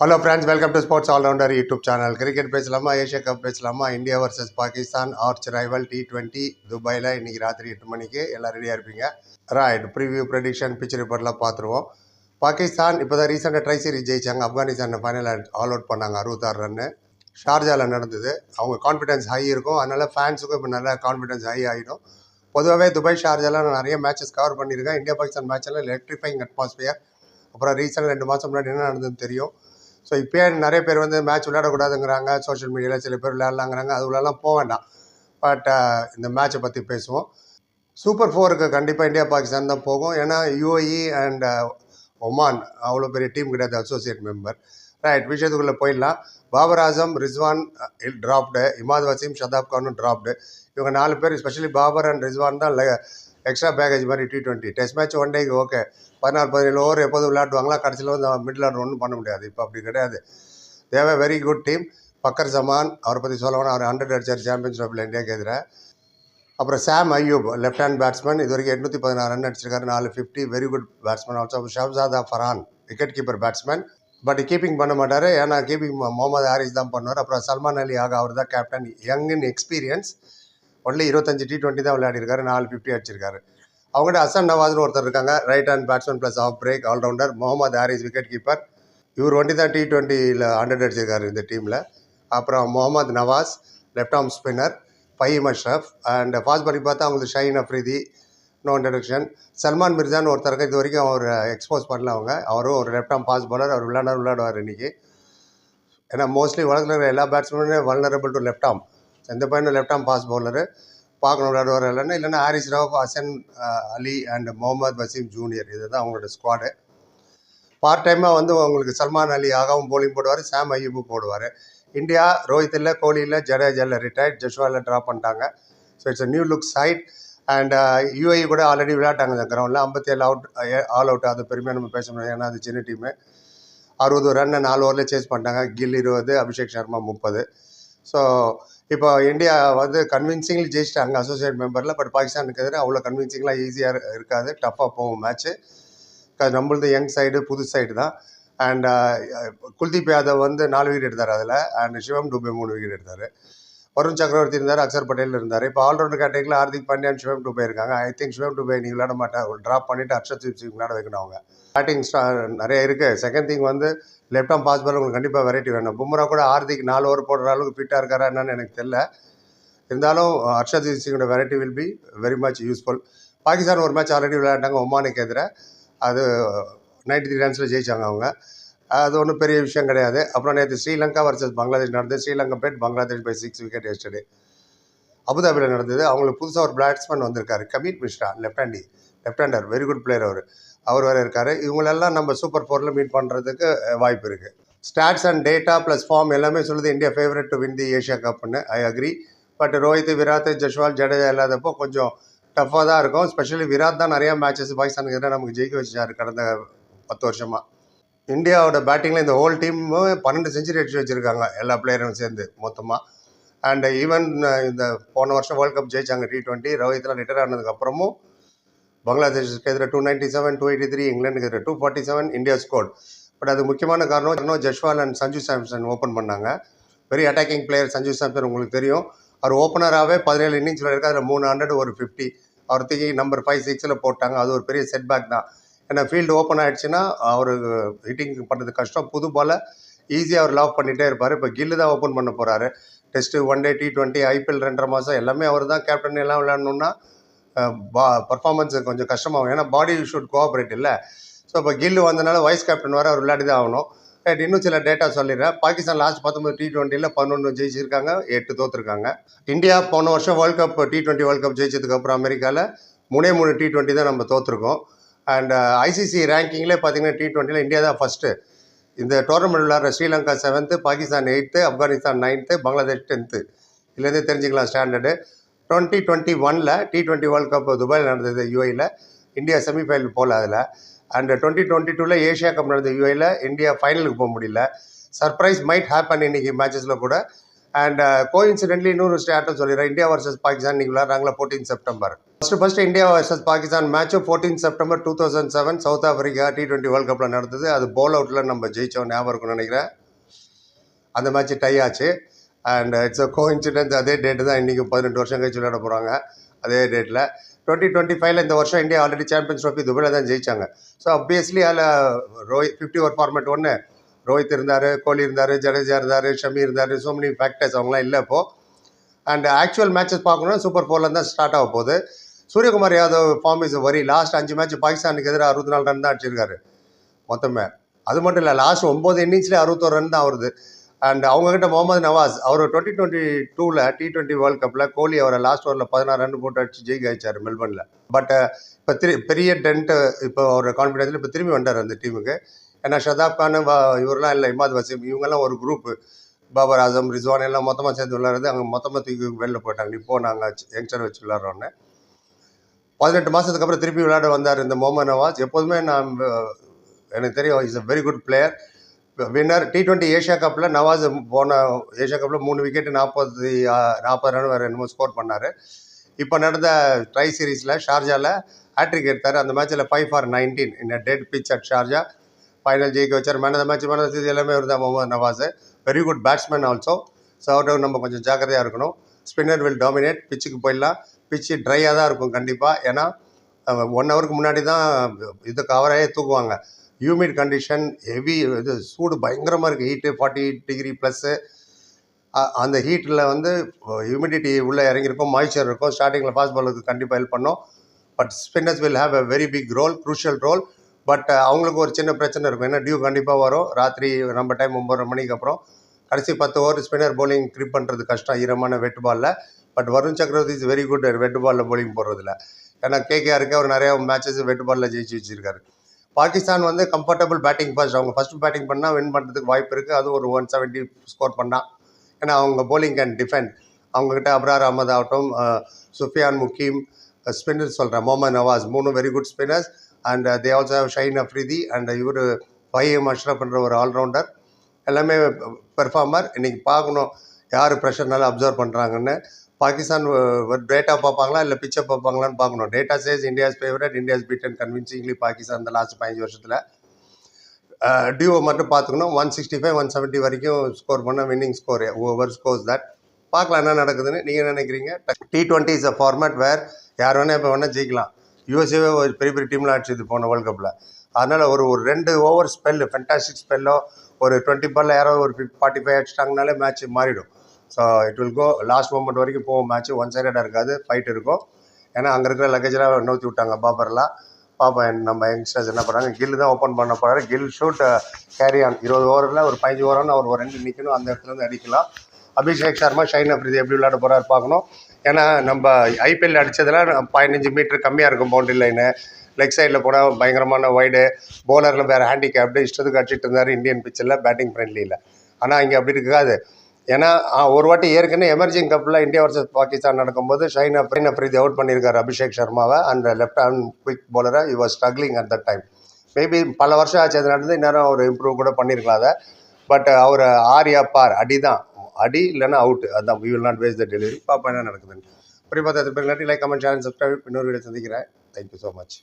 Hello friends welcome to sports allrounder YouTube channel cricket பேசலாமா? Asia cup பேசலாமா? India versus Pakistan arch rival T twenty துபாயில் இன்றைக்கி ராத்திரி எட்டு மணிக்கு எல்லாம் ரெடியாக இருப்பீங்க. ரைட் ப்ரிவியூ ப்ரெடிக்ஷன் பிக்சர் ரிப்போர்ட்லாம் பார்த்துருவோம். பாகிஸ்தான் இப்போ தான் ரீசெண்டாக ட்ரை சீரிஸ் ஜெயிச்சாங்க. ஆப்கானிஸ்தான் ஃபைனல் ஆல் அவுட் பண்ணாங்க. அறுபத்தாறு ரன்னு ஷார்ஜாவில் நடந்தது. அவங்க கான்ஃபிடன்ஸ் ஹை இருக்கும். அதனால் ஃபேன்ஸுக்கும் இப்போ நல்லா கான்ஃபிடன்ஸ் ஹை ஆகிடும் பொதுவாகவே துபாய் ஷார்ஜாலாம் நான் நிறைய மேட்சஸ் கவர் பண்ணியிருக்கேன். இந்தியா பாகிஸ்தான் மேட்செல்லாம் எலக்ட்ரிஃபைங் அட்மாஸ்பியர் அப்புறம் ரீசெண்டாக ரெண்டு மாதம் முன்னாடி என்ன நடந்ததுன்னு தெரியும். ஸோ இப்போயே நிறைய பேர் வந்து மேட்ச் விளையாடக்கூடாதுங்கிறாங்க. சோஷியல் மீடியாவில் சில பேர் விளையாடலாங்கிறாங்க. அதுக்குள்ளெல்லாம் போக வேண்டாம். பட் uh, இந்த மேட்சை பற்றி பேசுவோம். சூப்பர் ஃபோருக்கு கண்டிப்பாக இந்தியா பாகிஸ்தான் தான் போகும். ஏன்னா யூஏஇ அண்ட் ஒமான் அவ்வளோ பெரிய டீம் கிடையாது அசோசியேட் மெம்பர் ரைட் விஷயத்துக்குள்ளே போயிடலாம். பாபர் ஆசம் ரிஸ்வான் ட்ராப்டு இமாத் வசீம் ஷதாப் கானும் ட்ராப்டு இவங்க நாலு பேர் ஸ்பெஷலி பாபர் அண்ட் ரிஸ்வான் தான் எக்ஸ்ட்ரா பேக்கேஜ் மாதிரி T twenty test match one டேக்கு ஓகே பதினாறு பதினேழு ஓவர் எப்போதும் விளையாடுவாங்களா? கடைசியில் வந்து மிடில் ஆர்டர் ஒன்றும் பண்ண முடியாது. இப்போ அப்படி கிடையாது. தேவை very good team Fakhar Zaman அவரை பற்றி சொல்லணும் அவர் ஹண்ட்ரட் அடிச்சார் சாம்பியன்ஸ் ட்ராஃபில் இந்தியாவுக்கு எதிராக அப்புறம் Saim Ayub left hand batsman இது வரைக்கும் எட்நூற்றி பதினாறு ரன் அடிச்சிருக்காரு. நாலு fifty very good batsman also Sahibzada Farhan wicket keeper batsman but keeping பண்ண மாட்டார். ஏன்னா கீப்பிங் முகமது ஹாரிஸ் தான் பண்ணுவார். அப்புறம் சல்மான் அலி ஆக அவர் தான் captain young in experience only இருபத்தஞ்சு டி டுவெண்ட்டி தான் விளையாடிருக்காரு நாலு ஃபிஃப்டி அடிச்சிருக்காரு. அவங்ககிட்ட அசன் நவாஸ்னு ஒருத்தர் இருக்காங்க right hand batsman plus off break allrounder Mohammad Haris wicket keeper இவர் ஒண்டி தான் டி டுவெண்ட்டியில் ஹண்ட்ரட் அடிச்சிருக்காரு இந்த டீமில் அப்புறம் Mohammad Nawaz left arm spinner Faheem Ashraf and fast பண்ணி பார்த்தா அவங்களுக்கு ஷைன் அஃப்ரிதி நோ இன்ட்ரடக்ஷன் சல்மான் மிர்சான்னு ஒருத்தருக்கு இது வரைக்கும் அவர் எக்ஸ்போஸ் பண்ணல அவங்க. அவரும் ஒரு லெஃப்ட் ஆர்ம் ஃபாஸ்ட் பாலர் அவர் விளையாட விளையாடுவார் இன்றைக்கி ஏன்னா மோஸ்ட்லி உலகத்தில் இருக்கிற எல்லா பேட்ஸ்மேனுமே வல்னரபிள் டு லெஃப்ட் ஆர்ம் எந்த பையனும் லெஃப்ட் ஆர்ம் பாஸ் பவுலரு பார்க்கணும் விளையாடுவார் இல்லைன்னா இல்லைன்னா ஹாரிஸ் ராவ் ஹசன் அலி அண்ட் முகமது வசீம் ஜூனியர் இதுதான் அவங்களோட ஸ்குவாடு பார்ட் டைமாக வந்து உங்களுக்கு சல்மான் அலி ஆகவும் போலிங் போடுவார் சாம் ஐயூபு போடுவார். இந்தியா ரோஹித் இல்லை கோலி இல்லை ஜடேஜா இல்லை ரிட்டையர்ட் ஜஸ்வாலில் ட்ராப் பண்ணிட்டாங்க. So it's a new look side and UAE கூட ஆல்ரெடி விளையாட்டாங்க இந்த கிரவுண்டில் ஐம்பத்தி ஏழு அவுட் ஆல் அவுட் அது பெருமையாக நம்ம பேச முடியாது ஏன்னா அது சின்ன டீமு அறுபது ரன்னை நாலு ஓவரில் சேஸ் பண்ணிட்டாங்க. கில் இருபது அபிஷேக் சர்மா முப்பது. ஸோ இப்போ இந்தியா வந்து கன்வின்சிங்லி ஜெயிச்சிட்டாங்க அசோசியேட் மெம்பரில் பட் பாகிஸ்தானுக்கு எதிராக அவ்வளோ கன்வின்சிங்லாம் ஈஸியாக இருக்காது. டஃப்பாக போகும் மேட்ச்சு நம்மளது யங் சைடு புது சைடு தான். அண்ட் குல்தீப் யாதவ் வந்து நாலு விக்கெட் எடுத்தார் அதில். அண்ட் சிவம் டூபே மூணு விக்கெட் எடுத்தார். வருண் சக்கரவர்த்தி இருந்தார் அக்சர் பட்டேல் இருந்தார். இப்போ ஆல்ரவுண்டர் கேட்டகரியில் ஹார்திக் பாண்டியான் சிவம் டூபே இருக்காங்க. ஐ திங்க் சிவம் டூபே நீ விளையாட மாட்டேன் ட்ராப் பண்ணிவிட்டு அர்ஷத் சிங் விளையாட வைக்கணும் அவங்க. பேட்டிங் ஸ்டார் நிறைய இருக்குது செகண்ட் திங் வந்து லெஃப்ட் ஆம் பாஸ் பால் உங்களுக்கு கண்டிப்பாக வெரைட்டி வேணும். பும்ரா கூட ஹார்திக் நாலு ஓவர் போடுற அளவுக்கு ஃபிட்டாக இருக்காரா என்னன்னு எனக்கு தெரியல. இருந்தாலும் Harshad சிங்கோட variety will be very much useful Pakistan ஒரு மேட்ச் ஆல்ரெடி விளையாண்டாங்க ஒமானுக்கு எதிராக அது நைன்டி த்ரீ ரன்ஸில் ஜெயிச்சாங்க அவங்க. அது ஒன்றும் பெரிய விஷயம் கிடையாது. அப்புறம் நேற்று ஸ்ரீலங்கா வர்சஸ் பங்களாதேஷ் நடந்தது. Sri Lanka beat Bangladesh by six wicket yesterday அபுதாபியில் நடந்தது. அவங்களுக்கு புதுசாக ஒரு பேட்ஸ்மேன் வந்திருக்காரு. Kamil Mishara left handy left hander very good player அவர். அவர் வேறு இருக்கார். இவங்களெல்லாம் நம்ம சூப்பர் ஃபோரில் மீட் பண்ணுறதுக்கு வாய்ப்பு இருக்குது stats and data plus form எல்லாமே சொல்லுது India favourite to win the Asia கப்னு I agree but Rohit Virat Jaiswal Jadeja இல்லாதப்போ கொஞ்சம் டஃப்பாக தான் இருக்கும். ஸ்பெஷலி விராட் தான் நிறையா மேட்சஸ் பாகிஸ்தானுக்கு எதிராக நமக்கு ஜெயிக்க வச்சார் கடந்த பத்து வருஷமாக இந்தியாவோட பேட்டிங்கில் இந்த ஹோல் டீமும் பன்னெண்டு செஞ்சுரி அடிச்சு வச்சுருக்காங்க எல்லா பிளேயரும் சேர்ந்து மொத்தமாக அண்ட் ஈவன் இந்த போன வருஷம் வேர்ல்ட் கப் ஜெயிச்சாங்க டி டுவெண்ட்டி ரோஹித்லாம் ரிட்டையர் ஆனதுக்கப்புறமும் பங்களாதேஷுக்கு எதிராக two ninety seven two eighty three இங்கிலாந்துக்கு எதிராக two forty seven India score but அது முக்கியமான காரணம் இன்னும் ஜஷ்வால் அண்ட் சஞ்சு சாம்சன் ஓப்பன் பண்ணாங்க. Very attacking player Sanju Samson உங்களுக்கு தெரியும். அவர் ஓப்பனராகவே பதினேழு இன்னிங்ஸில் விளையாடுறது அதில் மூணு ஹண்ட்ரட் ஒரு ஃபிஃப்டி அவர் தூக்கி நம்பர் ஃபைவ் சிக்ஸில் போட்டாங்க. அது ஒரு பெரிய செட்பேக் தான். ஏன்னா ஃபீல்டு ஓப்பன் ஆகிடுச்சுன்னா அவர் ஹிட்டிங் பண்ணுறது கஷ்டம். புது பாலை ஈஸியாக அவர் லாப் பண்ணிகிட்டே இருப்பார். இப்போ கில்லு தான் ஓப்பன் பண்ண போகிறாரு test one day T twenty IPL ரெண்டரை மாதம் எல்லாமே அவர் தான் கேப்டன் எல்லாம் விளையாடணுன்னா பா பர்ஃபார்மன்ஸ் கொஞ்சம் கஷ்டமாகும். ஏன்னா பாடி ஷூட் கோஆப்ரேட் இல்லை. ஸோ இப்போ கில்லு வந்தனால வைஸ் கேப்டன் வர அவர் விளையாடி தான் ஆகணும். ரைட் இன்னும் சில டேட்டா சொல்லிடுறேன். பாகிஸ்தான் லாஸ்ட் பத்தொம்பது டி டுவெண்ட்டியில் பன்னொன்று ஜெயிச்சிருக்காங்க. எட்டு தோற்றுருக்காங்க இந்தியா போன வருஷம் world cup T twenty world cup ஜெயிச்சதுக்கப்புறம் அமெரிக்காவில் மூணே மூணு டி டுவெண்ட்டி தான் நம்ம தோற்றுருக்கோம் அண்ட் ஐசிசி uh, ரேங்கிங்லேயே பார்த்தீங்கன்னா டி டுவெண்ட்டியில் இந்தியா தான் ஃபஸ்ட்டு இந்த டோர்னமெண்ட் விளாட்ற Sri Lanka seventh Pakistan eighth Afghanistan ninth Bangladesh tenth இதுலேருந்தே தெரிஞ்சுக்கலாம் ஸ்டாண்டர்டு டுவெண்ட்டி டுவெண்ட்டி ஒனில் டி டுவெண்ட்டி வேர்ல்ட் கப் துபாயில் நடந்தது யூஐயில் இந்தியா செமிஃபைனல் போகல அதில். அண்ட் டுவெண்ட்டி டுவெண்ட்டி டூவில் ஏஷியா கப் நடந்த யூஐயில் இந்தியா ஃபைனலுக்கு போக முடியல. சர்ப்ரைஸ் மைட் ஹேப்பன் இன்றைக்கி மேட்சஸில் கூட. அண்ட் கோஇன்சிடென்ட்லி uh, இன்னொரு ஸ்டேட்டும் சொல்லிடுறேன். இந்தியா வர்சஸ் பாகிஸ்தான் நீங்கள் விளாட்றாங்களா fourteen September first first India versus Pakistan மேட்சும் fourteen September two thousand seven South Africa T twenty world கப்பில் நடந்தது. அது போல் அவுட்டில் நம்ம ஜெயிச்சோம். ஞாபகம் இருக்கும்னு நினைக்கிறேன். அந்த மேட்ச் டை ஆச்சு. And it's a coincidence அதே டேட்டு தான் இன்றைக்கி பதினெட்டு வருஷம் கழிச்சு விளையாட போகிறாங்க அதே டேட்டில் டுவெண்ட்டி டுவெண்ட்டி ஃபைவ்ல இந்த வருஷம் இந்தியா ஆல்ரெடி சாம்பியன்ஸ் ட்ரோஃபி துபாயில் தான் ஜெயிச்சாங்க. ஸோ அப்வியஸ்லி அதில் ரோஹித் ஃபிஃப்டி ஓவர் ஃபார்மேட் ஒன்று ரோஹித் இருந்தார் கோலி இருந்தார் ஜடேஜா இருந்தார் ஷமி இருந்தார் ஸோ மெனி ஃபேக்டர்ஸ் அவங்களாம் இல்லை இப்போது அண்ட் ஆக்சுவல் மேட்சஸ் பார்க்கணும்னா சூப்பர் ஃபோரில் தான் ஸ்டார்ட் ஆக போகுது. சூரியகுமார் யாதவ் ஃபார்ம் இஸ் வரி லாஸ்ட் அஞ்சு மேட்ச் பாகிஸ்தானுக்கு எதிராக அறுபத்தி நாலு ரன் தான் அடிச்சிருக்காரு. மொத்தமே. அது மட்டும் இல்லை லாஸ்ட் ஒம்பது இன்னிங்ஸ்லேயே அறுபத்தோரு ரன் தான் வருது அண்ட் அவங்ககிட்ட முகமது நவாஸ் அவர் டுவெண்ட்டி டுவெண்ட்டி டூவில் டி டுவெண்ட்டி வேர்ல்ட் கப்பில் கோலி அவரை லாஸ்ட் ஓவரில் பதினாறு ரன் போட்டு அடிச்சு ஜெயிக்க வச்சார் மெல்பர்னில். பட் uh, இப்போ திரு பெரிய டென்ட்டு uh, இப்போ அவர் கான்ஃபிடென்ஸில் இப்போ திரும்பி வந்தார் அந்த டீமுக்கு ஏன்னா ஷதாப் கான் இவரெலாம் இல்லை இமாத் வசீம் இவங்கெல்லாம் ஒரு குரூப்பு பாபர் ஆசம் ரிஸ்வான் எல்லாம் மொத்தமாக சேர்ந்து விளாட்றது அங்கே மொத்தமாக தூக்கி வெளில போயிட்டாங்க. இப்போ நாங்கள் யங்ஸ்டர் வச்சு விளையாடுறோன்னு. பதினெட்டு மாதத்துக்கு அப்புறம் திருப்பி விளையாட வந்தார் இந்த முகமது நவாஸ். எப்போதுமே நான் எனக்கு தெரியும் is a very good player winner T twenty Asia கப்பில் நவாஸ் போன ஏஷியா கப்பில் மூணு விக்கெட் நாற்பது நாற்பது ரன் வேறு என்னமோ ஸ்கோர் பண்ணார். இப்போ நடந்த ட்ரை சீரீஸில் ஷார்ஜாவில் ஹேட்ரிக் எடுத்தார். அந்த மேட்ச்சில் ஃபைவ் ஃபார் நைன்டீன் இந்த dead pitch at Sharjah final ஜெயிக்க வச்சார். மேன் அந்த மேட்ச் மேன் இது எல்லாமே இருந்தால் Mohammad Nawaz. Very good batsman also so அவர்கிட்ட நம்ம கொஞ்சம் ஜாக்கிரதையாக இருக்கணும். ஸ்பின்னர் வில் டாமினேட் பிச்சுக்கு போயிடலாம். பிச்சு ட்ரையாக தான் இருக்கும் கண்டிப்பாக ஏன்னா ஒன் ஹவருக்கு முன்னாடி தான் இது கவராகவே தூக்குவாங்க. ஹியூமிட் கண்டிஷன் ஹெவி இது சூடு பயங்கரமாக இருக்குது ஹீட்டு ஃபார்ட்டி டிகிரி ப்ளஸ்ஸு அந்த ஹீட்டில் வந்து ஹியூமிடிட்டி உள்ளே இறங்கியிருக்கும் மாய்ச்சர் இருக்கும். ஸ்டார்டிங்கில் ஃபாஸ்ட் பாலுக்கு கண்டிப்பாக ஹெல்ப் பண்ணும். But spinners will have a very big role crucial role but அவங்களுக்கு ஒரு சின்ன பிரச்சனை இருக்கும். ஏன்னா டியூ கண்டிப்பாக வரும். ராத்திரி நம்ம டைம் ஒம்பது மணிக்கு அப்புறம். கடைசி பத்து ஓவர் ஸ்பின்னர் போலிங் க்ரிப் பண்ணுறது கஷ்டம். ஈரமான வெட் பாலில் பட் வருண் சக்கரவர்த்தி இஸ் வெரி குட் வெட் பாலில் போலிங் போடுறதுல. ஏன்னா கேகேஆருக்கு அவர் நிறையா மேட்சஸ் வெட் பாலில் ஜெயிச்சு வச்சுருக்காரு. பாகிஸ்தான் வந்து கம்ஃபர்டபுள் பேட்டிங் ஃபர்ஸ்ட் அவங்க ஃபர்ஸ்ட் பேட்டிங் பண்ணால் வின் பண்ணுறதுக்கு வாய்ப்பு இருக்குது அது ஒரு ஒன் செவன்ட்டி ஸ்கோர் பண்ணால் ஏன்னா அவங்க போலிங் அண்ட் டிஃபெண்ட் அவங்கக்கிட்ட அப்ரார் அகமது ஆகட்டும் சுஃபியான் முக்கீம் ஸ்பின்னர் சொல்கிறேன் மொஹமத் நவாஸ் மூணு very good spinners and they also have Shaheen Afridi and இவர் பையம் அஷ்ரப் பண்ணுற ஒரு ஆல்ரவுண்டர் எல்லாமே பெர்ஃபார்மர் இன்றைக்கி பார்க்கணும் யார் ப்ரெஷர்னால அப்சர்வ் பண்ணுறாங்கன்னு பாகிஸ்தான் டேட்டா பார்ப்பாங்களா? இல்லை பிக்சர் பார்ப்பாங்களான்னு பார்க்கணும். Data says India's favourite India's beaten convincingly Pakistan இந்த லாஸ்ட் பதினஞ்சு வருஷத்தில். டியூவை மட்டும் பார்த்துக்கணும். One sixty five one seventy வரைக்கும் ஸ்கோர் பண்ண winning score over scores that பார்க்கலாம் என்ன நடக்குதுன்னு. நீங்கள் நினைக்கிறீங்க? T twenty is a format where யார் வேணால் இப்போ வேணால் ஜெயிக்கலாம். யூஎஸ்ஏவே ஒரு பெரிய பெரிய டீம்லாம் அடிச்சது போன வேர்ல்டு கப்பில் அதனால் ஒரு ஒரு ரெண்டு ஓவர் ஸ்பெல்லு ஃபென்டாஸ்டிக் ஸ்பெல்லோ ஒரு டுவெண்ட்டி பால்ல யாரோ ஒரு ஃபார்ட்டி ஃபைவ் அடிச்சிட்டாங்கனாலே மேட்ச் மாறிடும். So it will go last moment வரைக்கும் போகும் மேட்ச் ஒன் சைடடாக இருக்காது. ஃபைட் இருக்கும். ஏன்னா அங்கே இருக்கிற லக்கேஜெலாம் நோத்தி விட்டாங்க. பாபர்லாம் பாப்பா நம்ம யங்ஸ்டர்ஸ் என்ன பண்ணுறாங்க கில் தான் ஓப்பன் பண்ண போகிறாரு கில் ஷூட் கேரி ஆன் இருபது ஓவரில் ஒரு பதினஞ்சு ஓவரான அவர் ஒரு ரெண்டு நிற்கணும் அந்த இடத்துல இருந்து அடிக்கலாம். அபிஷேக் சர்மா ஷைன் அப்ரிதி எப்படி விளையாட போகிறாரு பார்க்கணும். ஏன்னா நம்ம ஐபிஎல் அடித்ததெல்லாம் பதினஞ்சு மீட்டர் கம்மியாக இருக்கும் பவுண்டரி லைனு லெக் சைடில் போனால் பயங்கரமான வைடு பவுலரில் வேறு ஹேண்டிகேப்டு இஷ்டத்துக்கு அடிச்சிட்டு இருந்தார். இந்தியன் பிச்சில் பேட்டிங் ஃப்ரெண்ட்லியில் ஆனால் இங்கே அப்படி இருக்காது. ஏன்னா ஒரு வாட்டி ஏற்கனவே எமர்ஜிங் கப்பில் இந்தியா வர்சஸ் பாகிஸ்தான் நடக்கும்போது ஷைனா அப்ரின் அப்ரிதி அவுட் பண்ணியிருக்காரு Abhishek சர்மாவை. And left hand quick bowler you was struggling at that time maybe பல வருஷம் ஆச்சு அது நடந்து இந்நேரம் அவர் இம்ப்ரூவ் கூட பண்ணியிருக்கலாம் அதை. பட் அவர் ஆர்யா பார் அடி தான். அடி இல்லைன்னா அவுட் அதுதான் we will not waste the delivery பாப்பா என்ன நடக்குதுன்னு. புரிய பார்த்து லைக் கமெண்ட் சேனல் சப்ஸ்கிரைப் இன்னொரு வீடியோ சந்திக்கிறேன். Thank you so much